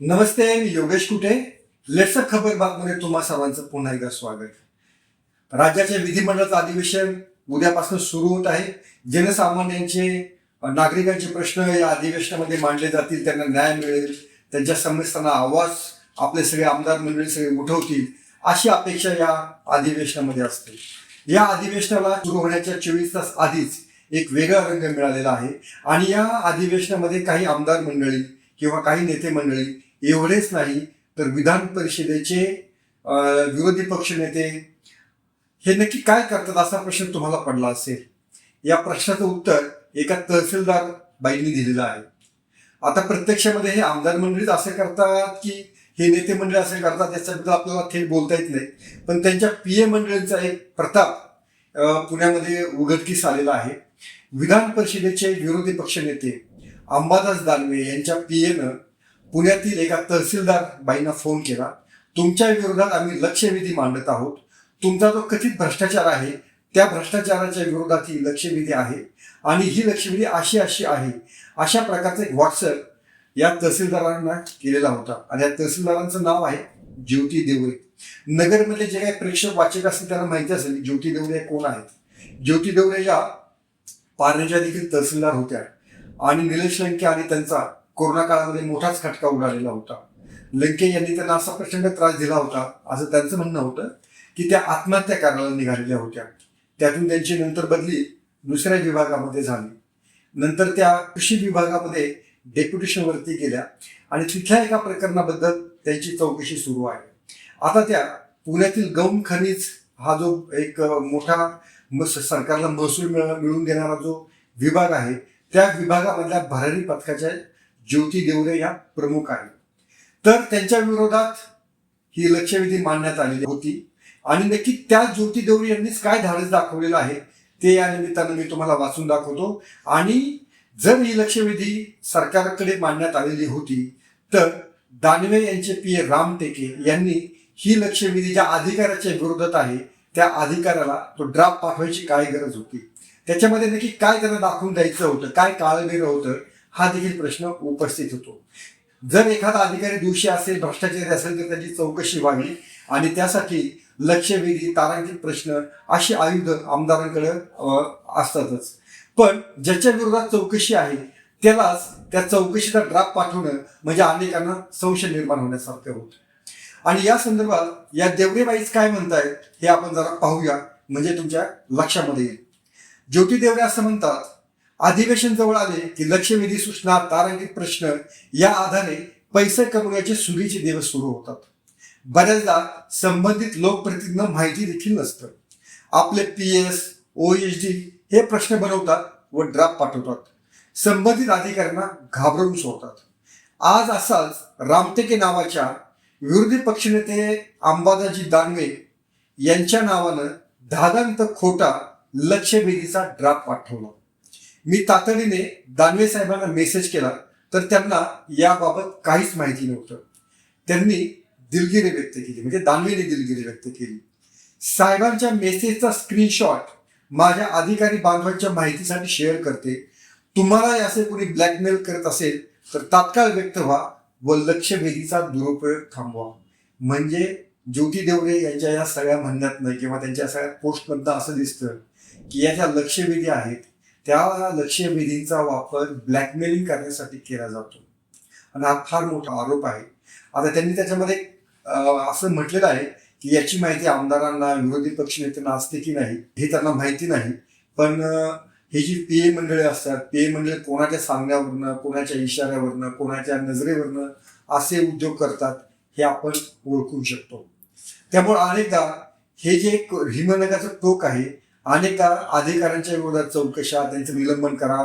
नमस्ते मी योगेश कुटे. लेट्सअप खबर बागमध्ये तुम्हा सर्वांचं पुन्हा एकदा स्वागत. राज्याचे विधिमंडळाचं अधिवेशन उद्यापासून सुरू होत आहे. जनसामान्यांचे नागरिकांचे प्रश्न या अधिवेशनामध्ये मांडले जातील त्यांना न्याय मिळेल त्यांच्या समस्यांना आवाज आपले सगळे आमदार मंडळी सगळे उठवतील अशी अपेक्षा या अधिवेशनामध्ये असते. या अधिवेशनाला सुरू होण्याच्या चोवीस तास आधीच एक वेगळा रंग मिळालेला आहे. आणि या अधिवेशनामध्ये काही आमदार मंडळी किंवा काही नेते मंडळी एवढेच नाही तर विधान परिषदेचे विरोधी पक्ष नेते हे नक्की काय करतात असा प्रश्न तुम्हाला पडला असेल? या प्रश्नाचं उत्तर एका तहसीलदार बाईंनी दिलेलं आहे. आता प्रत्यक्षामध्ये हे आमदार मंडळीच असे करतात की हे नेते मंडळी असे करतात याच्याबद्दल आपल्याला थेट बोलता येत नाही. पण त्यांच्या पी ए मंडळींचा एक प्रताप पुण्यामध्ये उघडकीस आलेला आहे. विधान परिषदेचे विरोधी पक्षनेते अंबादास दानवे यांच्या पी एनं पुण्यातील एका तहसीलदार बाईंना फोन केला तुमच्या विरोधात आम्ही लक्षवेधी मांडत आहोत. तुमचा जो कथित भ्रष्टाचार आहे त्या भ्रष्टाचाराच्या विरोधात ही लक्षवेधी आहे आणि ही लक्षवेधी अशी अशी आहे. अशा प्रकारचा एक व्हॉट्सअप या तहसीलदारांना केलेला होता आणि या तहसीलदारांचं नाव आहे ज्योती देवरे. नगरमधले जे काही प्रेक्षक वाचक असतील त्यांना माहिती असेल ज्योती देवरे कोण आहेत. ज्योती देवरे या पारनेच्या देखील तहसीलदार होत्या आणि निलेश लंके आणि त्यांचा कोरोना काळामध्ये मोठाच खटका उडालेला होता. लंके यांनी त्यांना असा प्रचंड त्रास दिला होता असं त्यांचं म्हणणं होतं की त्या आत्महत्या करायला निघालेल्या होत्या. त्यातून त्यांची नंतर बदली दुसऱ्या विभागामध्ये झाली. नंतर त्या कृषी विभागामध्ये डेप्युटेशनवरती गेल्या आणि तिथल्या एका प्रकरणाबद्दल त्यांची चौकशी सुरू आहे. आता त्या पुण्यातील गौण खनिज हा जो एक मोठा म- सरकारला महसूल मिळ- देणारा जो विभाग आहे त्या विभागामधल्या भरारी पथकाच्या ज्योती देवरे या प्रमुख आहेत. तर त्यांच्या विरोधात ही लक्षवेधी मांडण्यात आलेली होती. आणि नक्की त्या ज्योती देवरे यांनीच काय धाडस दाखवलेलं आहे ते या निमित्तानं मी तुम्हाला वाचून दाखवतो. आणि जर ही लक्षवेधी सरकारकडे मांडण्यात आलेली होती तर दानवे यांचे पी ए राम टेके यांनी ही लक्षवेधी ज्या अधिकाऱ्याच्या विरोधात आहे त्या अधिकाऱ्याला तो ड्राफ्ट पाठवायची काय गरज होती? त्याच्यामध्ये नक्की काय त्यांना दाखवून द्यायचं होतं काय काळबेर होतं हा देखील प्रश्न उपस्थित होतो. जर एखादा अधिकारी दोषी असेल भ्रष्टाचारी असेल तर त्याची चौकशी व्हावी आणि त्यासाठी लक्षवेधी तारांकित प्रश्न अशी आयुध आमदारांकडे असतातच. पण ज्याच्या विरोधात चौकशी आहे त्यालाच त्या चौकशीचा ड्राफ्ट पाठवणं म्हणजे अनेकांना संशय निर्माण होण्यासारखं होतं. आणि या संदर्भात या देवरेबाईच काय म्हणतायत हे आपण जरा पाहूया म्हणजे तुमच्या लक्षामध्ये येईल. ज्योती देवरे असं म्हणतात अधिवेशन जवळ आले की लक्षवेधी सूचना तारांकित प्रश्न या आधारे पैसे कमवण्याचे सुरीचे दिवस सुरू होतात. बऱ्याचदा संबंधित लोकप्रतिनिधींना माहिती देखील नसतं. आपले P S O H D हे प्रश्न बनवतात व ड्राफ्ट पाठवतात. संबंधित अधिकाऱ्यांना घाबरवून सोडतात. आज असाच रामटेके नावाच्या विरोधी पक्षनेते अंबादाजी दानवे यांच्या नावानं धादांत खोटा लक्षवेधीचा ड्राफ्ट पाठवला. मी तातडीने दानवे साहेबांना मेसेज केला तर त्यांना याबाबत काहीच माहिती नव्हतं. त्यांनी दिलगिरी व्यक्त केली म्हणजे दानवेने दिलगिरी व्यक्त केली. साहेबांच्या मेसेजचा स्क्रीनशॉट माझ्या अधिकारी बांधवांच्या माहितीसाठी शेअर करते. तुम्हाला असे कोणी ब्लॅकमेल करत असेल तर तात्काळ व्यक्त व्हा व लक्षवेधीचा दुरुपयोग थांबवा. म्हणजे ज्योती देवरे यांच्या या सगळ्या म्हणण्यातनं किंवा त्यांच्या सगळ्या पोस्टमधनं असं दिसतं की या ज्या लक्षवेधी आहेत त्या लक्षवेधींचा वापर ब्लॅकमेलिंग करण्यासाठी केला जातो. आणि हा फार मोठा आरोप आहे. आता त्यांनी त्याच्यामध्ये असं म्हटलेलं आहे की याची माहिती आमदारांना विरोधी पक्षनेत्यांना असते की नाही हे त्यांना माहिती नाही. पण ही हे जी पी ए मंडळे असतात पी ए मंडळे कोणाच्या सांगण्यावरनं कोणाच्या इशाऱ्यावरनं कोणाच्या नजरेवरनं असे उद्योग करतात हे आपण ओळखू शकतो. त्यामुळे अनेकदा हे जे एक हिमनगाचं टोक आहे अनेक अधिकाऱ्यांच्या विरोधात चौकशा त्यांचं निलंबन करा.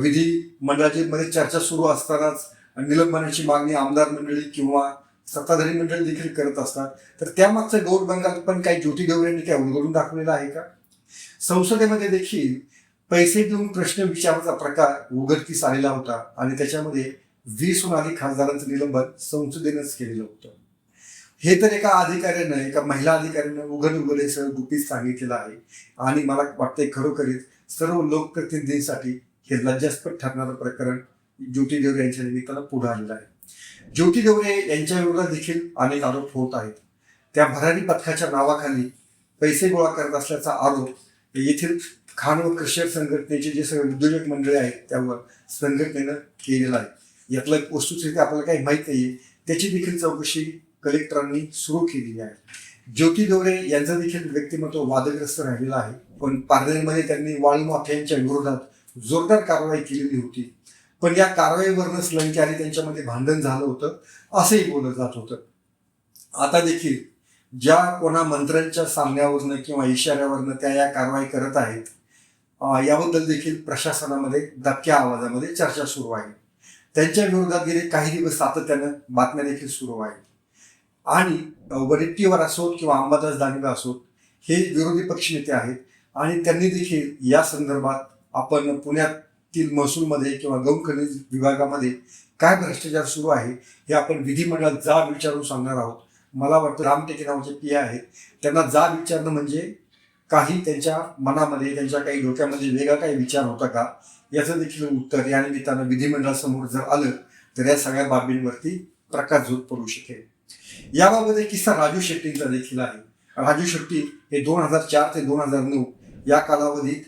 विधी मंडळाची मध्ये चर्चा सुरू असतानाच निलंबनाची मागणी आमदार मंडळी किंवा सत्ताधारी मंडळी देखील करत असतात. तर त्यामागचं गौर बंगाल पण काही ज्योती देवरे यांनी काय उलगडून दाखवलेला आहे का? संसदेमध्ये देखील पैसे देऊन प्रश्न विचारण्याचा प्रकार उघडकीस आलेला होता आणि त्याच्यामध्ये वीसहून अधिक खासदारांचं निलंबन संसदेनंच केलेलं होतं. हे तर एका अधिकाऱ्यानं एका महिला अधिकाऱ्यानं उघड उघड हे सगळं गुपित सांगितलेलं आहे. आणि मला वाटतंय खरोखरीच सर्व लोकप्रतिनिधींसाठी हे लज्जास्पद ठरणारं प्रकरण ज्योती देवरे यांच्या निमित्तानं पुढे आलेलं आहे. ज्योती देवरे यांच्या विरोधात देखील अनेक आरोप होत आहेत. त्या भरारी पथकाच्या नावाखाली पैसे गोळा करत असल्याचा आरोप येथील खान व कृषक संघटनेचे जे सगळे उद्योजक मंडळी आहेत त्यावर संघटनेनं केलेला आहे. यातलं एक वस्तुस्थिती आपल्याला काही माहीत नाहीये. त्याची देखील चौकशी कलेक्टरांनी सुरू केलेली आहे. ज्योती दोरे यांचं देखील व्यक्तिमत्व वादग्रस्त राहिलेलं आहे. पण पारनेरमध्ये त्यांनी वाळू माफियांच्या विरोधात जोरदार कारवाई केलेली होती. पण या कारवाईवरनंच लंचारी त्यांच्यामध्ये भांडण झालं होतं असंही बोललं जात होतं. आता देखील ज्या कोणा मंत्र्यांच्या सामन्यावरनं किंवा इशाऱ्यावरनं त्या या कारवाई करत आहेत याबद्दल देखील प्रशासनामध्ये दबक्या आवाजामध्ये चर्चा सुरू आहे. त्यांच्या विरोधात गेले काही दिवस सातत्यानं बातम्या देखील सुरू आहेत. आणि अं, वडेट्टीवार असोत किंवा अंबादास दानवे असोत हे विरोधी पक्षनेते आहेत. आणि त्यांनी देखील या संदर्भात आपण पुण्यातील महसूलमध्ये किंवा गौण खनिज विभागामध्ये काय भ्रष्टाचार सुरू आहे हे आपण विधिमंडळात जा विचारून सांगणार आहोत. मला वाटतं रामटेके नावाचे पी आहेत. त्यांना जा विचारणं म्हणजे काही त्यांच्या मनामध्ये त्यांच्या काही डोक्यामध्ये वेगळा काही विचार होता का? याचं देखील उत्तर या निमित्तानं विधिमंडळासमोर जर आलं तर या सगळ्या बाबींवरती प्रकाशझोत पडू शकेल. याबाबत एक किस्सा राजू शेट्टींचा देखील आहे. राजू शेट्टी हे दोन हजार चार ते दोन हजार नऊ या कालावधीत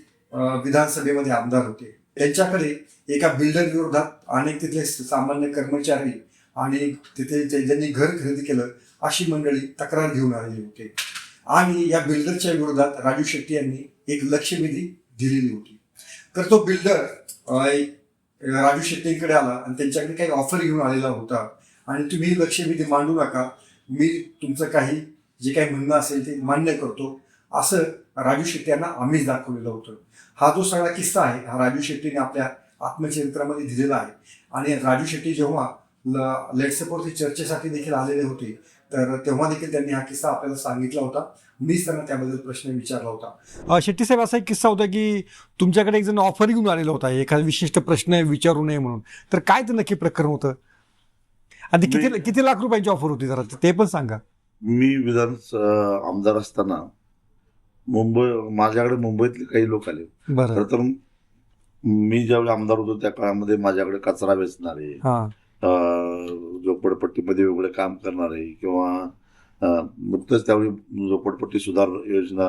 विधानसभेमध्ये आमदार होते. त्यांच्याकडे एका बिल्डर विरोधात अनेक तिथले सामान्य कर्मचारी आणि तिथे ज्यांनी घर खरेदी केलं अशी मंडळी तक्रार घेऊन आलेली होती. आणि या बिल्डरच्या विरोधात राजू शेट्टी यांनी एक लक्षवेधी दिलेली होती. तर तो बिल्डर राजू शेट्टींकडे आला आणि त्यांच्याकडे काही ऑफर घेऊन आलेला होता. आणि तुम्ही ही लक्षवेधी मांडू नका. मी तुमचं काही जे काही म्हणणं असेल ते मान्य करतो. असं राजू शेट्टी यांना आम्हीच दाखवलेलं होतं. हा जो सगळा किस्सा आहे हा राजू शेट्टीने आपल्या आत्मचरित्रामध्ये दिलेला आहे. आणि राजू शेट्टी जेव्हा ल- लेट्सपोरती चर्चेसाठी देखील आलेले होते तर तेव्हा देखील त्यांनी हा किस्सा आपल्याला सांगितला होता. मीच त्यांना त्याबद्दल प्रश्न विचारला होता. शेट्टी साहेब असा एक किस्सा होता की तुमच्याकडे एक जण ऑफर घेऊन आलेला होता एखादा विशिष्ट प्रश्न विचारू नये म्हणून. तर काय ते नक्की प्रकरण होतं? आणि ते किती किती लाख रुपयांची ऑफर होती जरा ते पण सांगा. मी विधान आमदार असताना मुंबई माझ्याकडे मुंबईतले काही लोक आले. बरं. खरं तर मी ज्यावेळी आमदार होतो त्या काळामध्ये माझ्याकडे कचरा वेचणारे हा. झोपडपट्टीमध्ये वेगळे काम करणारे किंवा नुकतंच त्यावेळी झोपडपट्टी सुधार योजना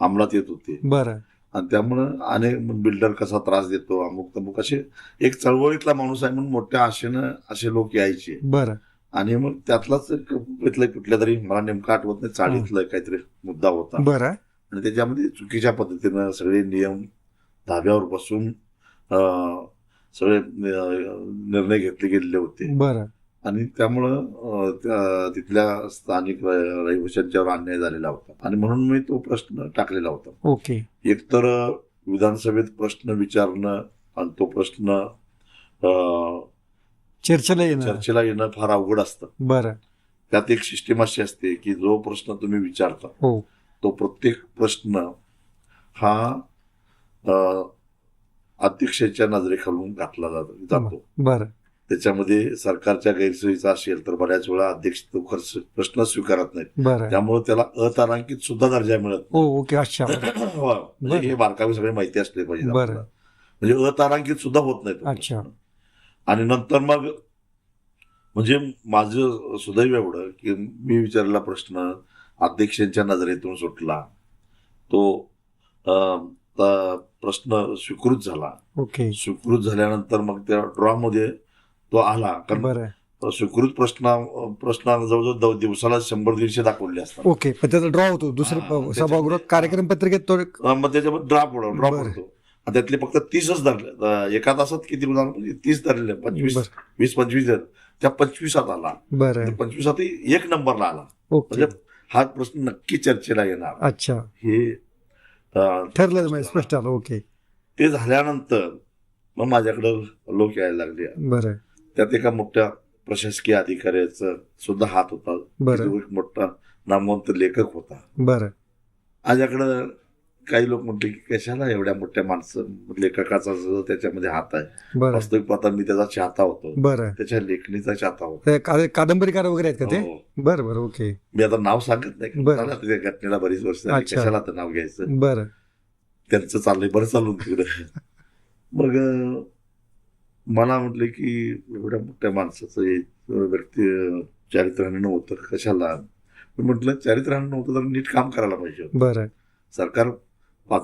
अंमलात येत होती. बरं. आणि त्यामुळं अनेक बिल्डर कसा त्रास देतो अमुक तमुक असे एक चळवळीतला माणूस आहे म्हणून मोठ्या आशेनं असे लोक यायचे. बरं. आणि मग त्यातलाच कुठल्या कुठल्या तरी मला नेमकं आठवत नाही चाळीतला काहीतरी मुद्दा होता. बरं. आणि त्याच्यामध्ये चुकीच्या पद्धतीनं सगळे नियम धाब्यावर बसून सगळे निर्णय घेतले गेलेले होते. बरं. आणि त्यामुळं तिथल्या स्थानिक रहिवाशांच्यावर अन्याय झालेला होता. आणि म्हणून मी तो प्रश्न टाकलेला होता. ओके. एकतर विधानसभेत प्रश्न विचारणं आणि तो प्रश्न अं, चर्चेला येणं. चर्चेला येणं फार अवघड असतं. बरं. त्यात एक सिस्टीम अशी असते की जो प्रश्न तुम्ही विचारता हो. तो प्रत्येक प्रश्न हा अध्यक्षाच्या नजरेखालून घातला जातो जातो. बरं. त्याच्यामध्ये सरकारच्या गैरसोयीचा असेल तर बऱ्याच वेळा अध्यक्ष तो खर्च प्रश्न स्वीकारत नाहीत. बरं. त्यामुळे त्याला अतारांकित सुद्धा दर्जा मिळत हो ओके अच्छा. नाही. म्हणजे हे बारकावे सगळे माहिती असले पाहिजे. म्हणजे अतारांकित सुद्धा होत नाही तो अच्छा. प्रश्न. आणि नंतर मग म्हणजे माझं सुदैव एवढं की मी विचारलेला प्रश्न अध्यक्षांच्या नजरेतून सुटला. तो प्रश्न स्वीकृत झाला. ओके. स्वीकृत झाल्यानंतर मग त्या ड्रॉ मध्ये तो आला. कारण बरं. स्वीकृत प्रश्न प्रश्न जवळजवळ दव- दिवसाला शंभर दीडशे दाखवले असतात. ओके पण त्याचा ड्रॉ होतो. दुसरे सभागृहात कार्यक्रम पत्रिकेत तो मग त्याच्यामध्ये ड्रॉ ड्रॉ बरं. पडतो आणि त्यातले फक्त तीसच धरले. एका तासात किती उदाहरण? म्हणजे तीस धरले. पंचवीस वीस पंचवीस. त्या पंचवीसात आला. बरं. पंचवीसात एक नंबरला आला. म्हणजे हा प्रश्न नक्की चर्चेला येणार. अच्छा. हे ठरलं म्हणजे स्पष्ट आलं. ओके. ते झाल्यानंतर मग माझ्याकडं लोक यायला लागले. बरं. त्यात एका मोठ्या प्रशासकीय अधिकाऱ्याचा सुद्धा हात होता. मोठा नामवंत लेखक होता. बरं. माझ्याकडं काही लोक म्हटले की कशाला एवढ्या मोठ्या माणसं लेखकाचा त्याच्यामध्ये हात आहे. बरं. वास्तविक पाहता मी त्याचा चाहता होतो. बरं. त्याच्या लेखणीचा चाहता होता. कादंबरीकार वगैरे आहेत का ते? हो. बरं बरं ओके. मी आता नाव सांगत नाही. बरं. कारण त्या घटनेला बरीच वर्ष. कशाला आता नाव घ्यायचं? बरं. त्यांचं चाललंय बरं चालून तिकडे. मग मला म्हटलं की एवढ्या मोठ्या माणसाचं व्यक्ती चारित्र्याने नव्हतं. कशाला? म्हटलं चारित्र्याने नव्हतं तर नीट काम करायला पाहिजे. बरं. सरकार पाच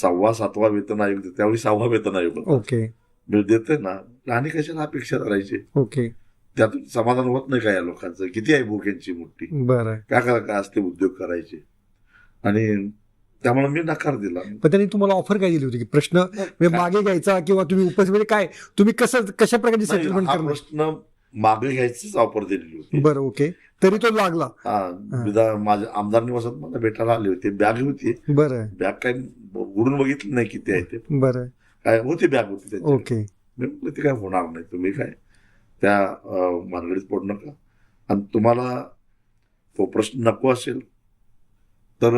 सहावा सातवा वेतन आयोग देते त्यावेळी सहावा वेतन आयोग. ओके. देते ना आणि कशाला अपेक्षा करायची ओके. त्यातून समाधान होत नाही का या लोकांचं? किती आहे भूक मोठी? बरं. काय करा काय असते उद्योग करायचे? आणि त्यामुळे मी नकार दिला. पण त्यांनी तुम्हाला ऑफर काय दिली होती? की प्रश्न म्हणजे मागे घ्यायचा किंवा तुम्ही उपस्थित म्हणजे काय? तुम्ही कसं कशा प्रकारची सेटलमेंट प्रश्न मागे घ्यायचीच ऑफर दिलेली होती. बरं ओके तरी तो लागला. हा, माझ्या आमदार निवासात मला भेटायला आले होते. बॅग होती. बरं. बॅग काय उडून बघितलं नाही किती आहे ते. बरं. काय होती बॅग होती ओके ते काय होणार नाही. तुम्ही काय त्या अं, भानगडीत पडू नका. आणि तुम्हाला तो प्रश्न नको असेल तर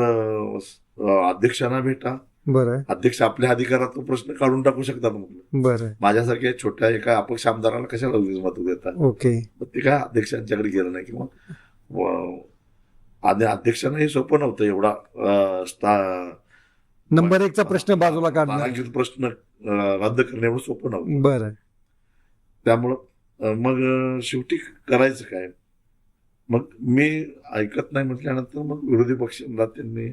अध्यक्षांना भेटा. बरं. अध्यक्ष आपल्या अधिकारात तो प्रश्न काढून टाकू शकतात म्हटलं बरं. माझ्यासारख्या छोट्या एका अपक्ष आमदाराला कशाला मत देतात ओके. मग ते काय अध्यक्षांच्याकडे गेलं नाही किंवा अध्यक्षांना हे सोपं नव्हतं एवढा नंबर एकचा प्रश्न बाजूला तारांकित प्रश्न रद्द करणे एवढं सोपं नव्हतं. बरं. त्यामुळं मग शेवटी करायचं काय? मग मी ऐकत नाही म्हटल्यानंतर मग विरोधी पक्षांना त्यांनी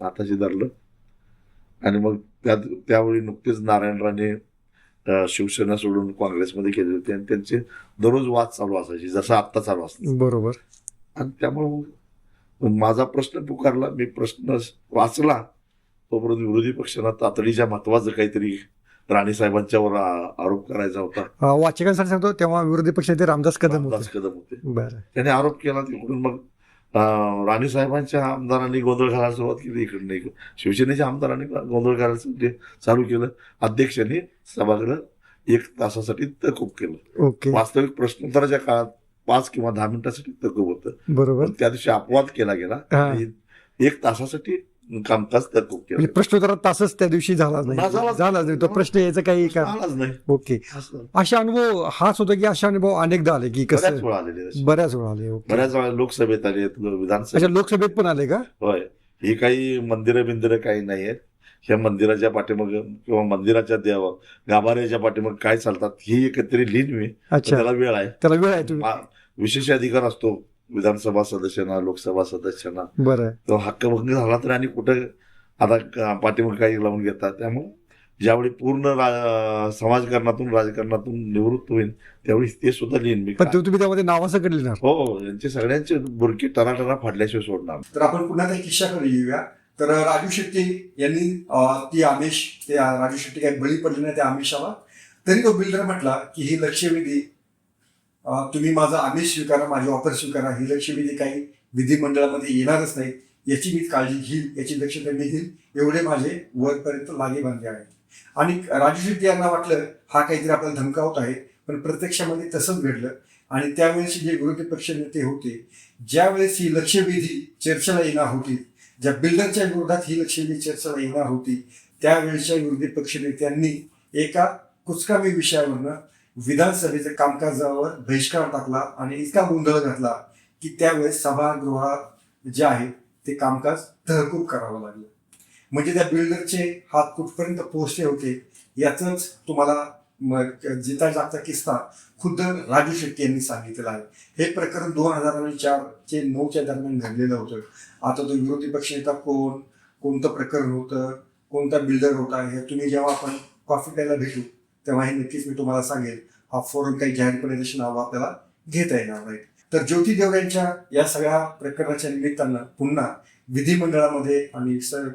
हाताशी धरलं. आणि मग त्या त्यावेळी नुकतेच नारायण राणे शिवसेना सोडून काँग्रेसमध्ये गेले होते आणि त्यांचे दररोज वाद चालू असायचे जसं आत्ता चालू असतं बरोबर. आणि त्यामुळे माझा प्रश्न पुकारला मी प्रश्न वाचला तोपर्यंत विरोधी पक्षांना तातडीच्या महत्वाचं काहीतरी राणे साहेबांच्यावर आरोप करायचा होता. वाचकांसाठी सांगतो तेव्हा विरोधी पक्षनेते रामदास कदम रामदास कदम होते. त्याने आरोप केला तिकडून मग राणे साहेबांच्या आमदारांनी गोंधळ घालायला सुरुवात केली इकडनं इकडं. शिवसेनेच्या आमदारांनी गोंधळ घालायचं ते चालू केलं. अध्यक्षांनी सभागृह एक तासासाठी तहकूब केलं. ओके. वास्तविक प्रश्नोत्तराच्या काळात पाच किंवा दहा मिनिटासाठी तहकूब होतं. बरोबर. त्या दिवशी अपवाद केला गेला. एक तासासाठी कामकाज केलं म्हणजे प्रश्नोत्तरात तासच त्या दिवशी झाला नाही. झालाच झाला नाही. तो प्रश्न यायचं काही आलाच नाही. ओके. असं. असे अनुभव हाच होता की असे अनुभव अनेकदा आले की बऱ्याच कसं वेळा आलेले. बऱ्याच वेळा आले बऱ्याच वेळा लोकसभेत आले विधानसभेत. अच्छा लोकसभेत पण आले का? होय. ही काही मंदिरं बिंदिरं काही नाही आहेत. ह्या मंदिराच्या पाठीमाग किंवा मंदिराच्या देव गाभाऱ्याच्या पाठीमाग काय चालतात ही एकत्रित लिहिन मी. तर अच्छा. त्याला वेळ आहे. त्याला वेळ आहे विशेष अधिकार असतो. विधानसभा सदस्यांना लोकसभा सदस्यांना. बरं. तो हक्कभंग झाला तर आणि कुठं आता पाठीमाग काही लावून घेतात? त्यामुळे ज्यावेळी पूर्ण रा- समाजकारणातून राजकारणातून निवृत्त होईल त्यावेळी ते सुद्धा लिहिन मी. पण ते तुम्ही त्यामध्ये नावासकट लिहिणार. हो हो, यांचे सगळ्यांचे बुरकी टराटरा फाडल्याशिवाय सोडणार. तर आपण पुन्हा त्या किस्साकडे येऊया. तर राजू शेट्टी यांनी ती आमिष त्या राजू शेट्टी काही बळी पडले नाही त्या आमिषाला तरी तो बिल्डर म्हटला की ही लक्षवेधी तुम्ही माझा आदेश स्वीकारा माझी ऑफर स्वीकारा. ही लक्षवेधी काही विधिमंडळामध्ये येणारच नाही याची मी काळजी घेईल याची दक्षता मी घेईल एवढे माझे वरपर्यंत लागे बांधले आहे आणि राजू शेट्टी यांना वाटलं हा काहीतरी आपल्याला धमकावत आहे पण प्रत्यक्षामध्ये तसंच घडलं. आणि त्यावेळेस जे विरोधी पक्ष नेते होते ज्यावेळेस ही लक्षवेधी चर्चेला येणार होती ज्या बिल्डरच्या विरोधात ही लक्षवेधी चर्चेला येणार होती त्यावेळेच्या विरोधी पक्ष नेत्यांनी एका कुचकामी विषयावरनं विधानसभेच्या कामकाजावर बहिष्कार टाकला आणि इतका गोंधळ घातला की त्यावेळेस सभागृहात जे आहे ते कामकाज तहकूब करावं लागलं. म्हणजे त्या बिल्डरचे हात कुठपर्यंत पोहोचले होते याचंच तुम्हाला जिता जागता किस्सा खुद्द राजू शेट्टी यांनी सांगितलेला आहे. हे प्रकरण दोन हजार आणि चारचे नऊच्या दरम्यान घडलेलं होतं. आता तो विरोधी पक्षनेता कोण? कोणतं प्रकरण होतं? कोणता बिल्डर होता? हे तुम्ही जेव्हा आपण कॉफी प्यायला भेटू तेव्हा हे नक्कीच मी तुम्हाला सांगेल. हा फोरम काही जाहीरपणे तशी नावं आपल्याला घेता येणार नाहीत तर ज्योती देव यांच्या या सगळ्या प्रकरणाच्या निमित्तानं पुन्हा विधिमंडळामध्ये आणि सर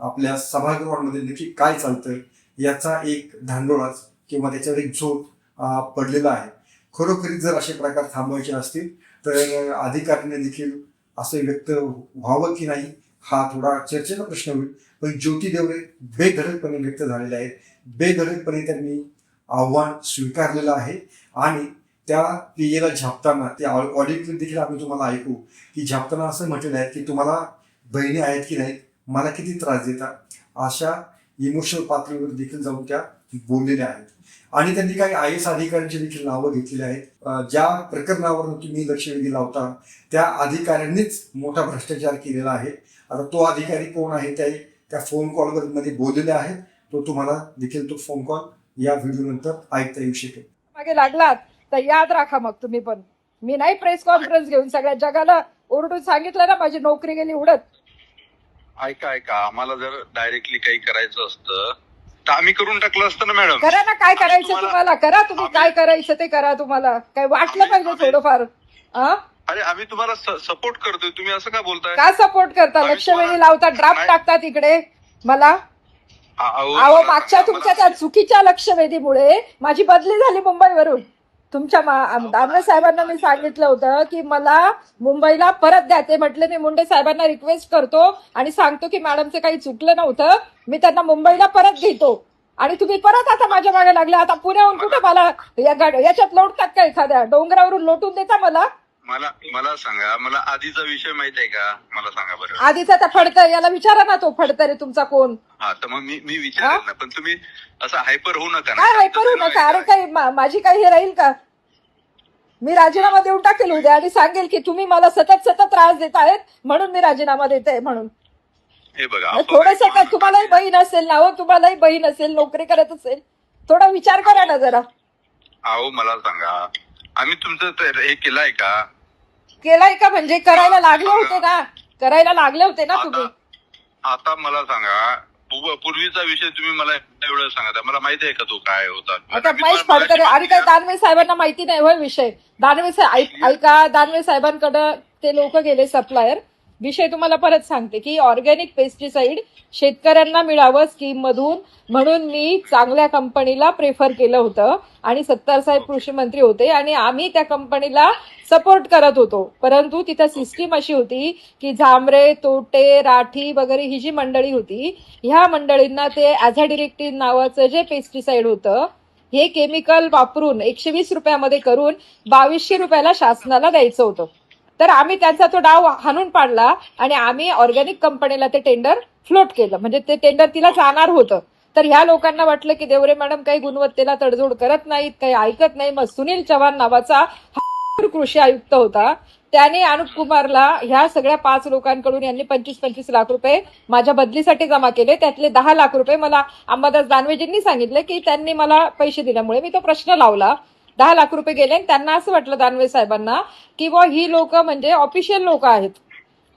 आपल्या सभागृहामध्ये नक्की काय चालतं याचा एक धांडोळाच किंवा त्याच्यावर एक झोप पडलेला आहे. खरोखरीच जर असे प्रकार थांबवायचे असतील तर अधिकाऱ्यांनी देखील असं व्यक्त व्हावं की नाही हा थोडा चर्चेचा प्रश्न होईल. पण ज्योती देवरे बेधडकपणे व्यक्त झालेले आहेत. बेधडकपणे त्यांनी आव्हान स्वीकारलेलं आहे. आणि त्या पीएला झापताना ते ऑडिओ देखील आम्ही तुम्हाला ऐकू की झापताना असं म्हटलेलं आहे की तुम्हाला बहिणी आहेत की नाहीत मला किती त्रास देतात? अशा इमोशनल पातळीवर देखील जाऊन त्या बोललेल्या आहेत. आणि त्यांनी काही आय एस अधिकाऱ्यांची देखील नावं घेतलेली आहेत. ज्या प्रकरणावर तुम्ही लक्षवेधी लावता त्या अधिकाऱ्यांनीच मोठा भ्रष्टाचार केलेला आहे. आता तो अधिकारी कोण आहे त्या त्या फोन कॉलवर मध्ये बोललेले आहेत. तो तुम्हाला देखील तो फोन कॉल या व्हिडिओ नंतर ऐकता येऊ शकेल. मागे लागलात तर याद राखा मग तुम्ही पण. मी नाही प्रेस कॉन्फरन्स घेऊन सगळ्या जगाला ओरडून सांगितलं ना माझी नोकरी गेली उडत. ऐका ऐका आम्हाला जर डायरेक्टली काही करायचं असतं तर आम्ही करून टाकलं असतं ना मॅडम करा ना काय करायचं तुम्हाला- तुम्हाला? करा तुम्ही काय करायचं ते करा तुम्हाला. काय वाटलं पाहिजे थोडंफार. हा? अरे आम्ही तुम्हाला सपोर्ट करतोय. तुम्ही असं का बोलताय? का सपोर्ट करता? लक्ष तुम्हाला- लावता ड्राफ्ट. टाकतात इकडे. मला? अहो, मागच्या तुमच्या त्या चुकीच्या लक्षवेधीमुळे माझी बदली झाली मुंबईवरून. तुमच्या दानवे साहेबांना मी सांगितलं होतं की मला मुंबईला परत द्या. ते म्हटले मी मुंडे साहेबांना रिक्वेस्ट करतो आणि सांगतो की मॅडमचं काही चुकलं नव्हतं. मी त्यांना मुंबईला परत घेतो. आणि तुम्ही परत आता माझ्या मागे लागले. आता पुण्याहून कुठे मला याच्यात लोटतात का एखाद्या? डोंगरावरून लोटून देता मला? मला मला सांगा मला आधीचा विषय माहीत आहे का? मला सांगा बरं. आधीचा त्या फडतर याला विचारा ना तो फडतर आहे तुमचा कोण. हा तर मग मी मी विचारेल ना पण तुम्ही असं हायपर होऊ नका ना. काय हायपर होऊ नका? अरे काही मा- माझी काही हे राहील का? मी राजीनामा देऊन टाकेल उद्या आणि सांगेल की तुम्ही मला सतत सतत त्रास देत आहेत म्हणून मी राजीनामा देते म्हणून. हे बघा थोडस आपण- का तुम्हालाही बहीण असेल ना हो तुम्हालाही बहीण असेल नोकरी करत असेल थोडा विचार करा ना जरा. अहो मला सांगा आम्ही तुमचं ते- हे केलंय का? केलाय का म्हणजे करायला लागले होते ना करायला लागले होते ना तुम्ही? आता आता मला सांगा पूर्व- पूर्वीचा विषय तुम्ही मला एवढं सांगा मला माहिती आहे का तो काय होता? आता मी महेश तुम्हाला फडकर आणि काय दानवे साहेबांना माहिती नाही होय विषय. दानवे साहेब ऐक- ऐका दानवे साहेबांकडे ते लोक गेले सप्लायर विषय तुम्हाला परत सांगते की ऑर्गॅनिक पेस्टिसाइड शेतकऱ्यांना मिळावं स्कीम मधून म्हणून मी चांगल्या कंपनीला प्रेफर केलं होतं आणि सत्तार साहेब कृषी मंत्री होते आणि आम्ही त्या कंपनीला सपोर्ट करत होतो. परंतु तिथं सिस्टीम अशी होती की झांबरे तोटे राठी वगैरे ही जी मंडळी होती ह्या मंडळींना ते ॲझॅडिरेक्टिन नावाचं जे पेस्टिसाइड होतं हे केमिकल वापरून एकशे वीस रुपयामध्ये करून बावीसशे रुपयाला शासनाला द्यायचं होतं. तर आम्ही त्यांचा तो डाव हाणून पाडला आणि आम्ही ऑर्गॅनिक कंपनीला ते टेंडर फ्लोट केलं. म्हणजे ते टेंडर तिला जाणार होतं. तर ह्या लोकांना वाटलं की देवरे मॅडम काही गुणवत्तेला तडजोड करत नाहीत काही ऐकत नाही. मग सुनील चव्हाण नावाचा कृषी आयुक्त होता. त्याने अनुप कुमारला ह्या सगळ्या पाच लोकांकडून यांनी पंचवीस पंचवीस लाख रुपये माझ्या बदलीसाठी जमा केले. त्यातले दहा लाख रुपये मला अंबादास दानवेजींनी सांगितले की त्यांनी मला पैसे दिल्यामुळे मी तो प्रश्न लावला. दहा लाख रुपये गेले त्यांना असं वाटलं दानवे साहेबांना की बुवा ही लोक म्हणजे ऑफिशियल लोक आहेत.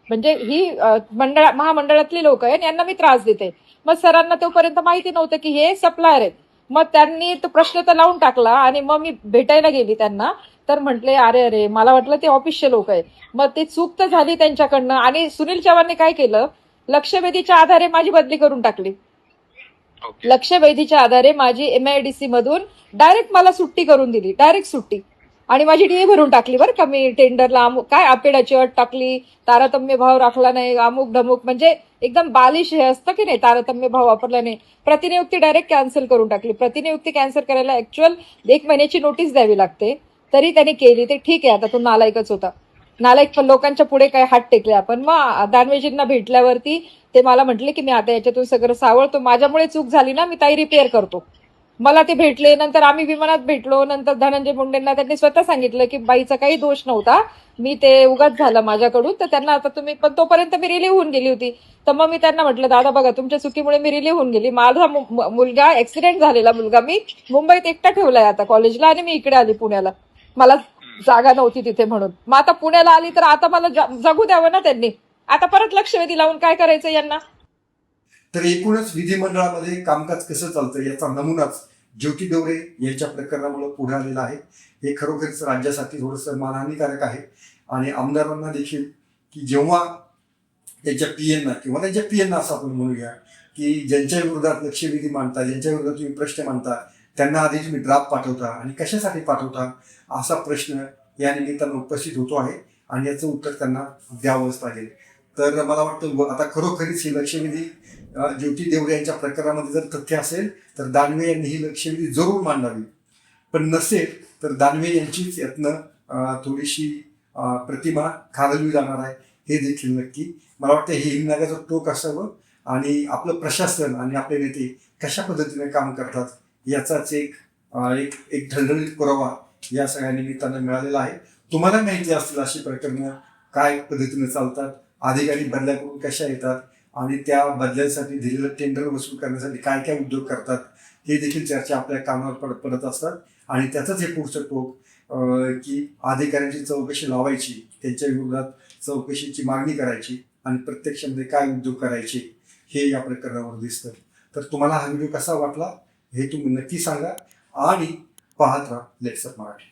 म्हणजे ही मंडळा मंडळ महामंडळातली लोक आहेत यांना मी त्रास देते. मग सरांना तोपर्यंत माहिती नव्हतं की हे सप्लायर आहेत. मग त्यांनी तो प्रश्न तर लावून टाकला आणि मग मी भेटायला गेली त्यांना. तर म्हटले अरे अरे मला वाटलं ते ऑफिसचे लोक आहेत. मग ते चूक तर झाली त्यांच्याकडनं आणि सुनील चव्हाणने काय केलं? लक्षवेधीच्या आधारे माझी बदली करून टाकली. लक्षवेधीच्या आधारे माझी एम आय डी सी मधून डायरेक्ट मला सुट्टी करून दिली. डायरेक्ट सुट्टी. आणि माझी डीए भरून टाकली बरं का. मी टेंडरला अमुक काय आपेडाची अट टाकली तारतम्य भाव राखला नाही अमुक ढमुक म्हणजे एकदम बालिश हे असतं की नाही तारतम्य भाव वापरला नाही. प्रतिनियुक्ती डायरेक्ट कॅन्सल करून टाकली. प्रतिनियुक्ती कॅन्सल करायला ऍक्च्युअल एक महिन्याची नोटीस द्यावी लागते. तरी त्याने केली ते ठीक आहे. आता तो नालायकच होता. नालायक पण लोकांच्या पुढे काय हात टेकले आपण. मग दानवेजींना भेटल्यावरती ते मला म्हटले की मी आता याच्यातून सगळं सावळतो माझ्यामुळे चूक झाली ना मी ताई रिपेअर करतो. मला ते भेटले नंतर आम्ही विमानात भेटलो नंतर धनंजय मुंडेंना त्यांनी स्वतः सांगितलं की बाईचा काही दोष नव्हता. मी ते उगाच झालं माझ्याकडून. तर त्यांना आता तुम्ही पण तोपर्यंत मी रिलीव्ह होऊन गेली होती. तर मग मी त्यांना म्हटलं दादा बघा तुमच्या चुकीमुळे मी रिलीव्ह होऊन गेली. माझा मु- मुलगा ऍक्सिडेंट झालेला मुलगा. मी मुंबईत एकटा ठेवलाय आता कॉलेजला आणि मी इकडे आली पुण्याला. मला जागा नव्हती तिथे म्हणून. मग आता पुण्याला आली तर आता मला जगू द्यावं ना त्यांनी. आता परत लक्षवेधी लावून काय करायचं यांना? तर एकूणच विधिमंडळामध्ये कामकाज कसं चालतं याचा नमुनाच ज्योती डोरे यांच्या प्रकरणामुळे पुढे आलेला आहे. हे खरोखरच राज्यासाठी थोडंसं मानहानीकारक आहे. आणि आमदारांना देखील की जेव्हा त्यांच्या पी एनना किंवा त्यांच्या पी असं आपण म्हणूया की ज्यांच्या विरोधात लक्षवेधी मांडता ज्यांच्या विरोधात तुम्ही प्रश्न मांडता त्यांना आधी तुम्ही ड्राफ्ट पाठवता आणि कशासाठी पाठवता असा प्रश्न या निमित्तानं उपस्थित होतो आहे आणि याचं उत्तर त्यांना द्यावंच लागेल. तर मला वाटतं आता खरोखरीच ही लक्षवेधी ज्योती देवरे यांच्या प्रकरणामध्ये जर तथ्य असेल तर दानवे यांनी ही लक्षवेधी जरूर मांडावी. पण नसेल तर दानवे यांचीच यातनं थोडीशी प्रतिमा खालवली जाणार आहे हे देखील नक्की. मला वाटतं हे हिमनागाचं टोक असावं आणि आपलं प्रशासन आणि आपले नेते कशा पद्धतीने काम करतात याचाच एक एक एक ढळढळीत पुरावा या सगळ्या निमित्तानं मिळालेला आहे. तुम्हाला माहिती असतील अशी प्रकरणं काय पद्धतीने चालतात अधिकारी बदल्याकडून कशा येतात आणि त्या बदल्यासाठी दिलेलं टेंडर वसूल करण्यासाठी काय काय उद्योग करतात हे देखील चर्चा आपल्या कामावर पड पडत असतात. आणि त्याचंच हे पुढचं टोक की अधिकाऱ्यांची चौकशी लावायची त्यांच्या विरोधात चौकशीची मागणी करायची आणि प्रत्यक्षामध्ये म्हणजे काय उद्योग करायचे हे या प्रकरणावर दिसतं. तर तुम्हाला हा व्हिडिओ कसा वाटला हे तुम्ही नक्की सांगा आणि पाहत राहा लेट्सअप मराठी